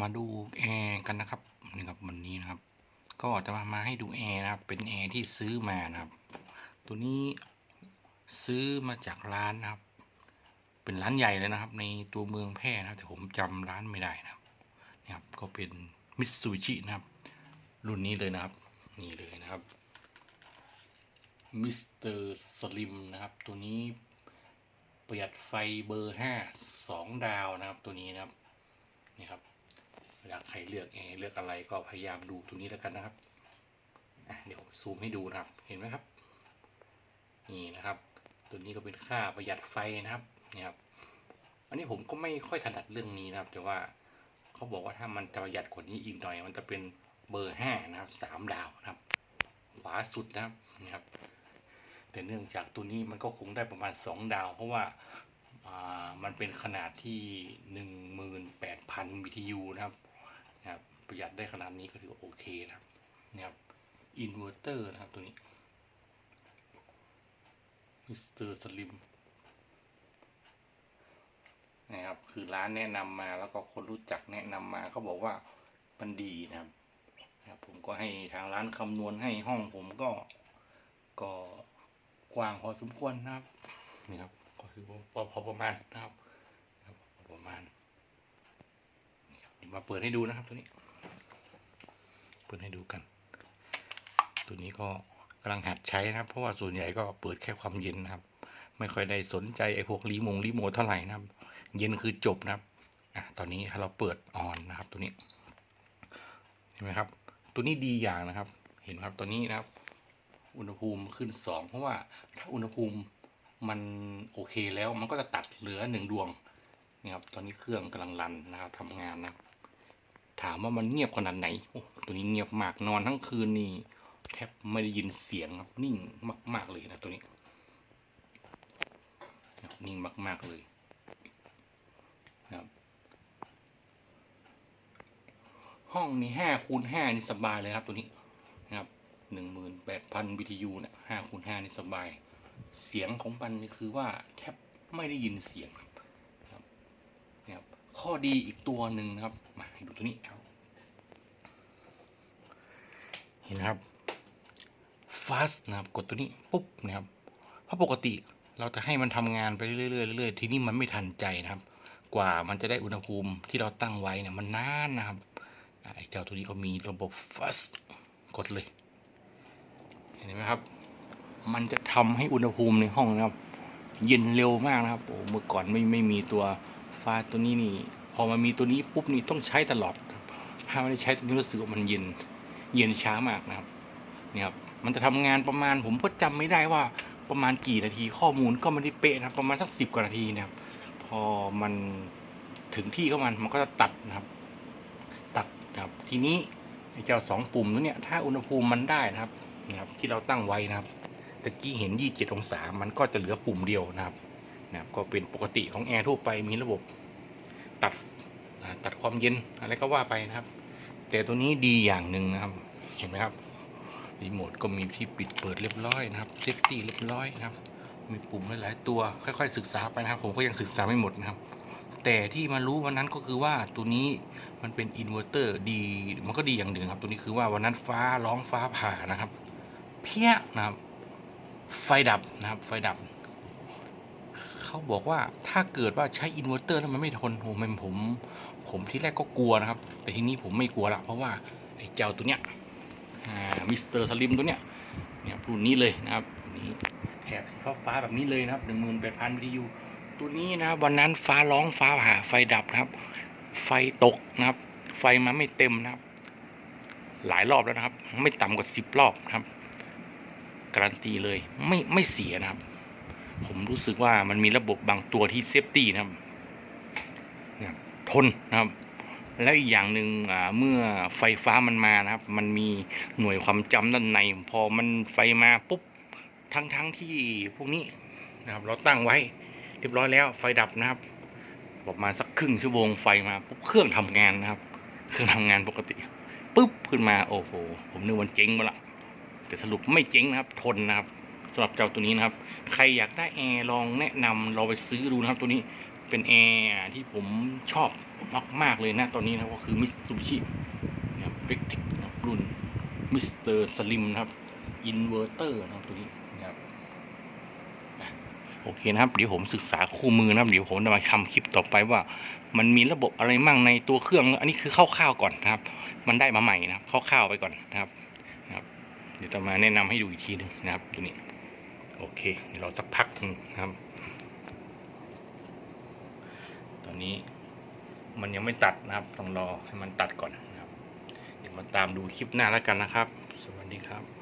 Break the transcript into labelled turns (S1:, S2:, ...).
S1: มาดูแอร์กันนะครับนี่ครับวันนี้นะครับ ก็จะมามาให้ดูแอร์นะครับ เป็นแอร์ที่ซื้อมานะครับ ตัวนี้ซื้อมาจากร้านนะครับ เป็นร้านใหญ่เลยนะครับ ในตัวเมืองแพร่นะครับ แต่ผมจำร้านไม่ได้นะครับนี่ครับ ก็เป็นมิตซูชินะครับ รุ่นนี้เลยนะครับ นี่เลยนะครับมิสเตอร์สลิมนะครับ ตัวนี้ประหยัดไฟเบอร์ห้าสองดาวนะครับ ตัวนี้นะครับนี่ครับ เวลาใครเลือกแอร์เลือกอะไรก็พยายามดูตัวนี้แล้วกันนะครับเดี๋ยวซูมให้ดูนะครับ เห็นไหมครับ นี่นะครับ ตัวนี้ก็เป็นค่าประหยัดไฟนะครับนี่ครับ อันนี้ผมก็ไม่ค่อยถนัดเรื่องนี้นะครับ แต่ว่าเขาบอกว่าถ้ามันจะประหยัดกว่านี้อีกหน่อย มันจะเป็นเบอร์ห้านะครับสามดาวนะครับ ขวาสุดนะครับนี่ครับ แต่เนื่องจากตัวนี้มันก็คงได้ประมาณสองดาว เพราะว่าามันเป็นขนาดที่หนึ่งหมื่นแปดพัน BTU นะครับ นะครับประหยัดได้ขนาดนี้ก็ถือว่าโอเคนะครับนี่ครับอินเวอร์เตอร์นะครับตัวนี้มิสเตอร์สลิมนะครับ คือร้านแนะนำมาแล้วก็คนรู้จักแนะนำมาเขาบอกว่ามันดีนะครับนะครับผมก็ให้ทางร้านคำนวณให้ห้องผมก็ก็กว้างพอสมควรนะครับนี่ครับก็คือพอประมาณนะครับ ประมาณ มาเปิดให้ดูนะครับตัวนี้ เปิดให้ดูกัน ตัวนี้ก็กำลังหัดใช้นะครับ เพราะว่าส่วนใหญ่ก็เปิดแค่ความเย็นนะครับ ไม่ค่อยได้สนใจไอ้พวกรีโมงรีโมเท่าไหร่นะครับ เย็นคือจบนะครับอะตอนนี้ถ้าเราเปิดออนนะครับ ตัวนี้เห็นไหมครับ ตัวนี้ดีอย่างนะครับ เห็นครับตัวนี้นะครับ อุณหภูมิขึ้นสองเพราะว่าถ้าอุณหภูมิมันโอเคแล้วมันก็จะตัดเหลือหนึ่งดวง นี่ครับ ตอนนี้เครื่องกำลังรันนะครับทำงานนะ ถามว่ามันเงียบขนาดไหนโอ้ตัวนี้เงียบมากนอนทั้งคืนนี่แทบไม่ได้ยินเสียงครับนิ่งมาก ๆเลยนะตัวนี้ นิ่งมาก ๆเลยนะครับห้องนี้ห้าคูณห้านี่สบายเลยครับตัวนี้นะครับหนึ่งหมื่นแปดพัน BTU เนี่ยห้าคูณห้านี่สบาย เสียงของมันคือว่าแทบไม่ได้ยินเสียงครับ ข้อดีอีกตัวหนึ่งนะครับ มาให้ดูตัวนี้ครับเห็นครับ fast นะครับ กดตัวนี้ปุ๊บนะครับ เพราะปกติเราจะให้มันทำงานไปเรื่อยๆเรื่อยๆทีนี้มันไม่ทันใจนะครับ กว่ามันจะได้อุณหภูมิที่เราตั้งไว้เนี่ยมันนานนะครับไอ้เจ้าตัวนี้ก็มีระบบ fast กดเลย เห็นไหมครับ มันจะทำให้อุณหภูมิในห้องนะครับ เย็นเร็วมากนะครับโอ้เมื่อก่อนไม่ไม่มีตัว ฟ้าตัวนี้นี่ พอมามีตัวนี้ปุ๊บนี่ต้องใช้ตลอด ถ้าไม่ได้ใช้ตัวนี้รู้สึกว่ามันเย็น เย็นช้ามากนะครับเนี่ยครับ มันจะทำงานประมาณผมก็จำไม่ได้ว่าประมาณกี่นาทีข้อมูลก็ไม่ได้เป๊ะนะประมาณสักสิบกว่านาทีนะครับ พอมันถึงที่เข้ามันมันก็จะตัดนะครับ ตัดนะครับ ทีนี้ไอ้เจ้าสองปุ่มตัวเนี้ยถ้าอุณหภูมิมันได้นะครับนะครับ ที่เราตั้งไว้นะครับตะกี้เห็น 27 องศา มันก็จะเหลือปุ่มเดียวนะครับ นะครับก็เป็นปกติของแอร์ทั่วไปมีระบบตัดตัดความเย็นอะไรก็ว่าไปนะครับ แต่ตัวนี้ดีอย่างหนึ่งนะครับ เห็นไหมครับรีโมทก็มีที่ปิดเปิดเรียบร้อยนะครับเซฟตี้เรียบร้อยนะครับ มีปุ่มหลายๆตัวค่อยๆศึกษาไปนะครับ ผมก็ยังศึกษาไม่หมดนะครับ แต่ที่มารู้วันนั้นก็คือว่าตัวนี้มันเป็นอินเวอร์เตอร์ดีมันก็ดีอย่างหนึ่งครับ ตัวนี้คือว่าวันนั้นฟ้าร้องฟ้าผ่านะครับ เพี้ยนะครับ ไฟดับนะครับ ไฟดับ เขาบอกว่าถ้าเกิดว่าใช้อินเวอร์เตอร์แล้วมันไม่ทนโอ้มันผม ผมที่แรกก็กลัวนะครับ แต่ทีนี้ผมไม่กลัวละเพราะว่าไอ้เจ้าตัวเนี้ยมิสเตอร์สลิมตัวเนี้ยเนี่ยรุ่นนี้เลยนะครับนนี้แถบสีฟ้าแบบนี้เลยนะครับหนึ่งหมื่นแปดพันวิทยุตัวนี้นะครับวันนั้นฟ้าร้องฟ้าผ่าไฟดับนะครับ ไฟตกนะครับ ไฟมาไม่เต็มนะครับ หลายรอบแล้วนะครับ ไม่ต่ำกว่าสิบรอบนะครับ การันตีเลยไม่ไม่เสียนะครับ ผมรู้สึกว่ามันมีระบบบางตัวที่เซฟตี้นะครับทนนะครับ แล้วอีกอย่างหนึ่งอ่าเมื่อไฟฟ้ามันมานะครับ มันมีหน่วยความจำด้านใน พอมันไฟมาปุ๊บทั้งทั้งที่พวกนี้นะครับ เราตั้งไว้เรียบร้อยแล้ว ไฟดับนะครับประมาณสักครึ่งชั่วโมงไฟมาปุ๊บเครื่องทำงานนะครับ เครื่องทำงานปกติปุ๊บขึ้นมาโอ้โหผมนึกวันเจ๊งมาละแต่สรุปไม่เจ๊งนะครับ ทนนะครับ สำหรับเจ้าตัวนี้นะครับ ใครอยากได้แอร์ลองแนะนำเราไปซื้อดูนะครับ ตัวนี้เป็นแอร์ที่ผมชอบมากๆเลยนะตอนนี้นะก็คือมิสซูบิชินะครับเรกติกนะรุ่นมิสเตอร์สลิมนะครับอินเวอร์เตอร์นะครับตัวนี้นะครับโอเคนะครับ เดี๋ยวผมศึกษาคู่มือนะครับ เดี๋ยวผมจะมาทำคลิปต่อไปว่า มันมีระบบอะไรมั่งในตัวเครื่อง อันนี้คือคร่าวๆก่อนนะครับ มันได้มาใหม่นะครับคร่าวๆไปก่อนนะครับนะครับ เดี๋ยวจะมาแนะนำให้ดูอีกทีหนึงนะครับ ตัวนี้ โอเคเดี๋ยวรอสักพักหนึงนะครับ ตอนนี้มันยังไม่ตัดนะครับ ต้องรอให้มันตัดก่อนนะครับ เดี๋ยวมาตามดูคลิปหน้าแล้วกันนะครับ สวัสดีครับ